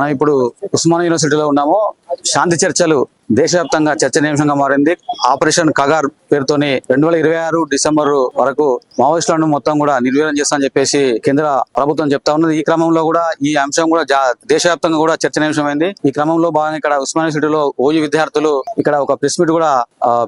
మనం ఇప్పుడు ఉస్మాన్ యూనివర్సిటీలో ఉన్నాము. శాంతి చర్చలు దేశవ్యాప్తంగా చర్చనీయాంశంగా మారింది. ఆపరేషన్ కగార్ పేరుతోని రెండు వేల ఇరవై ఆరు డిసెంబర్ వరకు మావోయిస్టులను మొత్తం కూడా నిర్వీర్యం చేస్తామని చెప్పేసి కేంద్ర ప్రభుత్వం చెప్తా ఉన్నది. ఈ క్రమంలో కూడా ఈ అంశం కూడా దేశవ్యాప్తంగా కూడా చర్చనీయాంశమైంది ఈ క్రమంలో భాగంగా ఇక్కడ ఉస్మానియా సిటీలో ఓయూ విద్యార్థులు ఇక్కడ ఒక ప్రెస్ మీట్ కూడా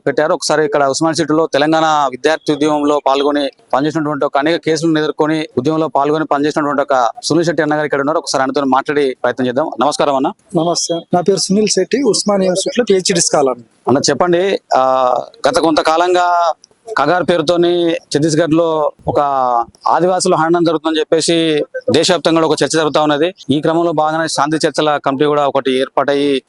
పెట్టారు. ఒకసారి ఇక్కడ ఉస్మానియా సిటీలో తెలంగాణ విద్యార్థి ఉద్యమంలో పాల్గొని పనిచేసినటువంటి ఒక అనేక కేసులను ఎదుర్కొని ఉద్యమంలో పాల్గొని పనిచేసినటువంటి ఒక సునీల్ శెట్టి అన్న గారు ఇక్కడ ఉన్నారు. ఒకసారి ఆయనతో మాట్లాడి ప్రయత్నం చేద్దాం. నమస్కారం అన్న. నమస్తే. నా పేరు సునీల్ శెట్టి ఉస్మానియా యూనివర్సిటీలో పిహెచ్డి స్కాలర్. అన్న చెప్పండి గత కొంతకాలంగా కగార్ పేరుతోని ఛత్తీస్గఢ్లో ఒక ఆదివాసులు హననం జరుగుతుందని చెప్పేసి దేశవ్యాప్తంగా ఒక చర్చ జరుగుతా ఉన్నది. ఈ క్రమంలో భాగంగా శాంతి చర్చల కమిటీ కూడా ఒకటి ఏర్పాటయ్యి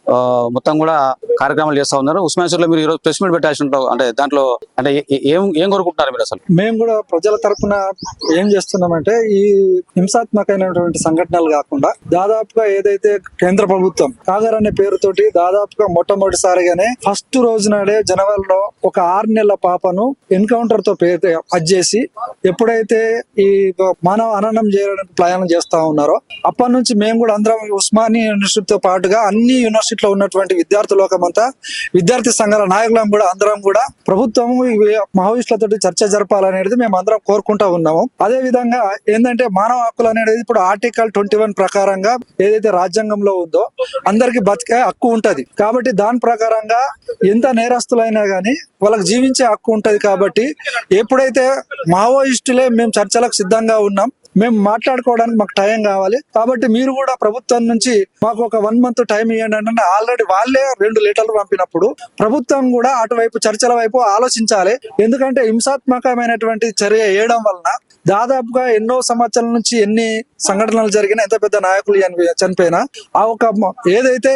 మొత్తం కూడా కార్యక్రమాలు చేస్తా ఉన్నారు. ఉస్మానియాలో మీరు ఈరోజు ప్రెస్ మీట్ పెట్టాల్సి అంటే దాంట్లో అంటే ఏం ఏం కోరుకుంటున్నారు మీరు అసలు? మేము కూడా ప్రజల తరఫున ఏం చేస్తున్నామంటే ఈ హింసాత్మకమైనటువంటి సంఘటనలు కాకుండా దాదాపుగా ఏదైతే కేంద్ర ప్రభుత్వం కాగర్ అనే పేరుతోటి దాదాపుగా మొట్టమొదటిసారిగానే ఫస్ట్ రోజు నాడే జనవరిలో ఒక ఆరు నెలల పాపను ఎన్కౌంటర్తో పేరు చేసి ఎప్పుడైతే ఈ మానవ అననం చేయడానికి ప్రయాణం చేస్తా ఉన్నారో అప్పటి నుంచి మేము కూడా అందరం ఉస్మానియా యూనివర్సిటీతో పాటుగా అన్ని యూనివర్సిటీలో ఉన్నటువంటి విద్యార్థి లోకమంతా విద్యార్థి సంఘాల నాయకులం కూడా అందరం కూడా ప్రభుత్వం మావోయిస్టులతో చర్చ జరపాలనేది మేము అందరం కోరుకుంటా ఉన్నాము. అదే విధంగా ఏంటంటే మానవ హక్కులు అనేది ఇప్పుడు ఆర్టికల్ ట్వంటీ వన్ ప్రకారంగా ఏదైతే రాజ్యాంగంలో ఉందో అందరికి బతికే హక్కు ఉంటది. కాబట్టి దాని ప్రకారంగా ఎంత నేరస్తులైనా గానీ వాళ్ళకి జీవించే హక్కు ఉంటది కాబట్టి ఎప్పుడైతే మావోయిస్టులే మేము చర్చలకు సిద్ధంగా ఉన్నాం మేము మాట్లాడుకోవడానికి మాకు టైం కావాలి. కాబట్టి మీరు కూడా ప్రభుత్వం నుంచి మాకు ఒక వన్ మంత్ టైం ఇవ్వండి అంటే ఆల్రెడీ వాళ్ళే రెండు లెటర్లు పంపినప్పుడు ప్రభుత్వం కూడా అటువైపు చర్చల వైపు ఆలోచించాలి. ఎందుకంటే హింసాత్మకమైనటువంటి చర్య వేయడం వలన దాదాపుగా ఎన్నో సంవత్సరాల నుంచి ఎన్ని సంఘటనలు జరిగినా ఎంత పెద్ద నాయకులు చనిపోయినా ఆ ఒక ఏదైతే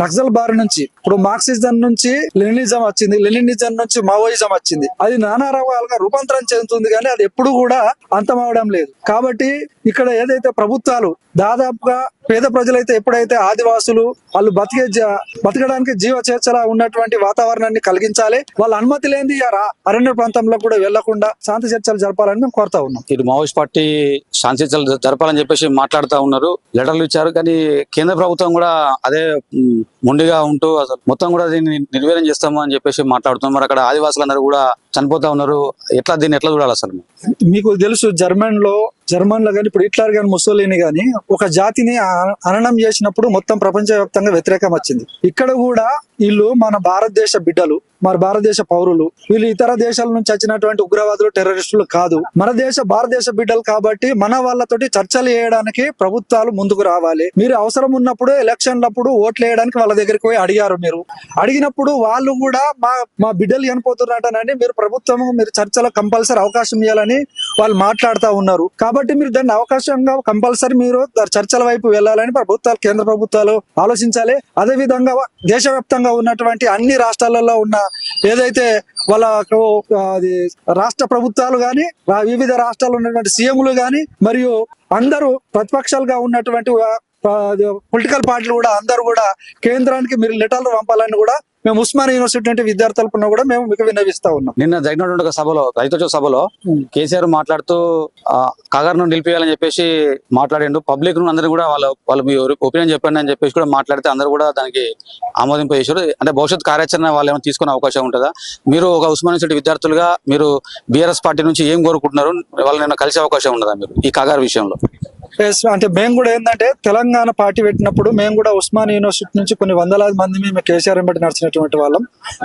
నక్సల్ బారి నుంచి ఇప్పుడు మార్క్సిజం నుంచి లెనినిజం వచ్చింది లెనినిజం నుంచి మావోయిజం వచ్చింది. అది నానా రకాలుగా రూపాంతరం చెందుతుంది కానీ అది ఎప్పుడు కూడా అంతమవడం లేదు. కాబట్టి ఇక్కడ ఏదైతే ప్రభుత్వాలు దాదాపుగా పేద ప్రజలైతే ఎప్పుడైతే ఆదివాసులు వాళ్ళు బతికే బతకడానికి జీవ చేర్చలా ఉన్నటువంటి వాతావరణాన్ని కలిగించాలి వాళ్ళ అనుమతి లేని అరణ్య ప్రాంతంలో కూడా వెళ్ళకుండా శాంతి చర్చలు జరపాలని మేము కోరుతా ఉన్నాం. ఇటు మావోయిస్ట్ పార్టీ శాంతి చర్చలు జరపాలని చెప్పేసి మాట్లాడుతూ ఉన్నారు. లెటర్లు ఇచ్చారు కానీ కేంద్ర ప్రభుత్వం కూడా అదే మొండిగా ఉంటూ అసలు మొత్తం కూడా దీన్ని నిర్వీర్యం చేస్తాము అని చెప్పేసి మాట్లాడుతున్నాం. మరి అక్కడ ఆదివాసులందరూ కూడా చనిపోతా ఉన్నారు. ఎట్లా దీన్ని ఎట్లా చూడాలి అసలు? మీకు తెలుసు జర్మన్లో జర్మన్లో కానీ ఇప్పుడు హిట్లర్ కానీ ముసోలిని కానీ ఒక జాతిని అననం చేసినప్పుడు మొత్తం ప్రపంచవ్యాప్తంగా వ్యతిరేకం వచ్చింది. ఇక్కడ కూడా వీళ్ళు మన భారతదేశ బిడ్డలు మరి భారతదేశ పౌరులు. వీళ్ళు ఇతర దేశాల నుంచి వచ్చినటువంటి ఉగ్రవాదులు టెర్రరిస్టులు కాదు. మన దేశ భారతదేశ బిడ్డలు కాబట్టి మన వాళ్ళతోటి చర్చలు చేయడానికి ప్రభుత్వాలు ముందుకు రావాలి. మీరు అవసరం ఉన్నప్పుడు ఎలక్షన్లప్పుడు ఓట్లు వేయడానికి వాళ్ళ దగ్గరికి పోయి అడిగారు మీరు. అడిగినప్పుడు వాళ్ళు కూడా మా మా బిడ్డలు చనిపోతున్నట్టనండి మీరు ప్రభుత్వం మీరు చర్చలో కంపల్సరీ అవకాశం ఇవ్వాలని వాళ్ళు మాట్లాడుతూ ఉన్నారు. కాబట్టి మీరు దాన్ని అవకాశంగా కంపల్సరీ మీరు చర్చల వైపు వెళ్ళాలని ప్రభుత్వాలు కేంద్ర ప్రభుత్వాలు ఆలోచించాలి. అదే విధంగా దేశవ్యాప్తంగా ఉన్నటువంటి అన్ని రాష్ట్రాలలో ఉన్న ఏదైతే వాళ్ళకు అది రాష్ట్ర ప్రభుత్వాలు గాని వివిధ రాష్ట్రాల్లో ఉన్నటువంటి సీఎంలు గాని మరియు అందరూ ప్రతిపక్షాలుగా ఉన్నటువంటి పొలిటికల్ పార్టీలు కూడా అందరూ కూడా కేంద్రానికి మీరు లెటర్లు పంపాలని కూడా మేము ఉస్మానియా యూనివర్సిటీ నుండి విద్యార్థుల తరపున కూడా మేము మీకు విన్నవిస్తా ఉన్నాం. నిన్న జరిగినటువంటి ఒక సభలో రైతు సభలో. కేసీఆర్ మాట్లాడుతూ ఆ, కగారును నిలిపేయాలని చెప్పేసి మాట్లాడిండు. పబ్లిక్ను అందరూ కూడా వాళ్ళ వాళ్ళు మీ ఒపీనియన్ చెప్పండి అని చెప్పేసి కూడా మాట్లాడితే అందరూ కూడా దానికి ఆమోదింపు చేశారు. అంటే భవిష్యత్ కార్యాచరణ వాళ్ళు ఏమైనా తీసుకునే అవకాశం ఉంటుందా? మీరు ఒక ఉస్మాన్ యూనివర్సిటీ విద్యార్థులుగా మీరు బీఆర్ఎస్ పార్టీ నుంచి ఏం కోరుకుంటున్నారు? వాళ్ళని కలిసే అవకాశం ఉండదా మీరు ఈ కగారు విషయంలో? అంటే మేము కూడా ఏంటంటే తెలంగాణ పార్టీ పెట్టినప్పుడు మేము కూడా ఉస్మాన్ యూనివర్సిటీ నుంచి కొన్ని వందలాది మంది మేము కేసీఆర్ ఎంబటి నడిచినటువంటి వాళ్ళం.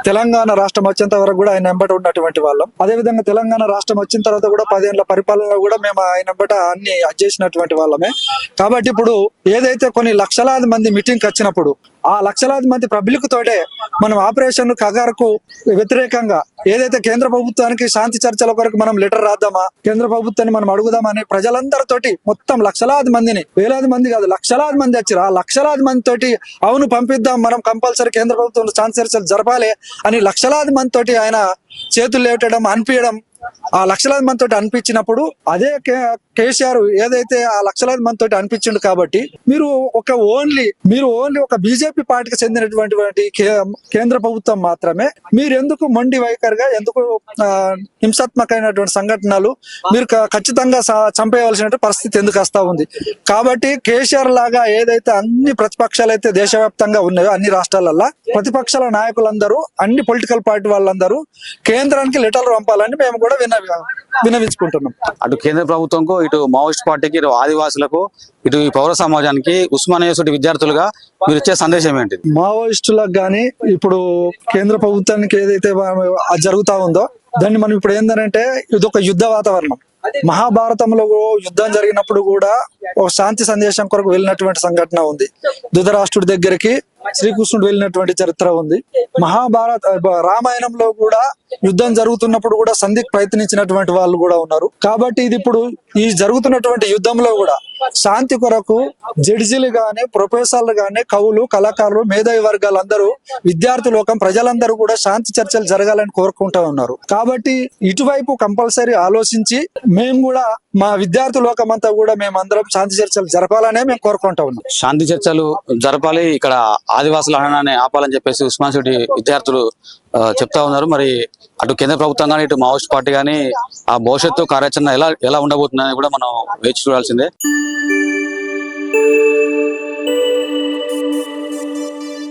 తెలంగాణ రాష్ట్రం వచ్చేంత వరకు కూడా ఆయన ఎంబట ఉన్నటువంటి వాళ్ళం. అదే విధంగా తెలంగాణ రాష్ట్రం వచ్చిన తర్వాత కూడా పదేళ్ళ పరిపాలనలో కూడా మేము ఆయన ఎంబట అన్ని చేసినటువంటి వాళ్ళమే. కాబట్టి ఇప్పుడు ఏదైతే కొన్ని లక్షలాది మంది మీటింగ్ వచ్చినప్పుడు ఆ లక్షలాది మంది పబ్లిక్ తోటే మనం ఆపరేషన్ కగారుకు వ్యతిరేకంగా ఏదైతే కేంద్ర ప్రభుత్వానికి శాంతి చర్చల కొరకు మనం లెటర్ రాద్దామా కేంద్ర ప్రభుత్వాన్ని మనం అడుగుదామని ప్రజలందరితోటి మొత్తం లక్షలాది మందిని వేలాది మంది కాదు లక్షలాది మంది వచ్చారు. ఆ లక్షలాది మంది తోటి అవును పంపిద్దాం మనం కంపల్సరీ కేంద్ర ప్రభుత్వం శాంతి చర్చలు జరపాలి అని లక్షలాది మంది తోటి ఆయన చేతులు లేవటం అనిపించడం ఆ లక్షలాది మంది తోటి అనిపించినప్పుడు అదే కేసీఆర్ ఏదైతే ఆ లక్షలాది మంది తోటి అనిపించిండు కాబట్టి మీరు ఒక ఓన్లీ మీరు ఓన్లీ ఒక బీజేపీ పార్టీకి చెందినటువంటి కే- కేంద్ర ప్రభుత్వం మాత్రమే మీరు ఎందుకు మొండి వైఖరిగా ఎందుకు హింసాత్మకమైనటువంటి సంఘటనలు మీరు ఖచ్చితంగా చంపేయవలసిన పరిస్థితి ఎందుకు వస్తా ఉంది? కాబట్టి కేసీఆర్ లాగా ఏదైతే అన్ని ప్రతిపక్షాలు అయితే దేశవ్యాప్తంగా ఉన్నాయో అన్ని రాష్ట్రాలల్లో ప్రతిపక్షాల నాయకులందరూ అన్ని పొలిటికల్ పార్టీ వాళ్ళందరూ కేంద్రానికి లెటర్లు పంపాలని మేము కూడా విన వినవించుకుంటున్నాం. అటు కేంద్ర ప్రభుత్వంకు ఇటు మావోయిస్ట్ పార్టీకి ఇటు ఆదివాసులకు ఇటు ఈ పౌర సమాజానికి ఉస్మానియా యూనివర్సిటీ విద్యార్థులుగా మీరు ఇచ్చే సందేశం ఏంటిది మావోయిస్టులకు గాని ఇప్పుడు కేంద్ర ప్రభుత్వానికి ఏదైతే జరుగుతా ఉందో దాన్ని మనం ఇప్పుడు ఏంటంటే ఇది ఒక యుద్ధ వాతావరణం. మహాభారతంలో యుద్ధం జరిగినప్పుడు కూడా ఒక శాంతి సందేశం కొరకు వెళ్ళినటువంటి సంఘటన ఉంది. ధృతరాష్ట్రుడి దగ్గరికి శ్రీకృష్ణుడు వెళ్ళినటువంటి చరిత్ర ఉంది. మహాభారత రామాయణంలో కూడా యుద్ధం జరుగుతున్నప్పుడు కూడా సంధికి ప్రయత్నించినటువంటి వాళ్ళు కూడా ఉన్నారు. కాబట్టి ఇది ఇప్పుడు ఈ జరుగుతున్నటువంటి యుద్ధంలో కూడా శాంతి కొరకు జడ్జిలు గాని ప్రొఫెసర్లు గాని కవులు కళాకారులు మేధావి వర్గాలందరూ విద్యార్థి లోకం ప్రజలందరూ కూడా శాంతి చర్చలు జరగాలని కోరుకుంటా ఉన్నారు. కాబట్టి ఇటువైపు కంపల్సరీ ఆలోచించి మేము కూడా మా విద్యార్థి లోకం అంతా కూడా మేము అందరం శాంతి చర్చలు జరపాలనే మేము కోరుకుంటా ఉన్నాం. శాంతి చర్చలు జరపాలి ఇక్కడ ఆదివాసుల హరణాన్ని ఆపాలని చెప్పేసి ఉస్మాన్ సిటీ విద్యార్థులు చెప్తా ఉన్నారు. మరి అటు కేంద్ర ప్రభుత్వం కానీ ఇటు మావోయిస్ట్ పార్టీ కానీ ఆ భవిష్యత్తు కార్యాచరణ ఎలా ఎలా ఉండబోతుందని కూడా మనం వేచి చూడాల్సిందే.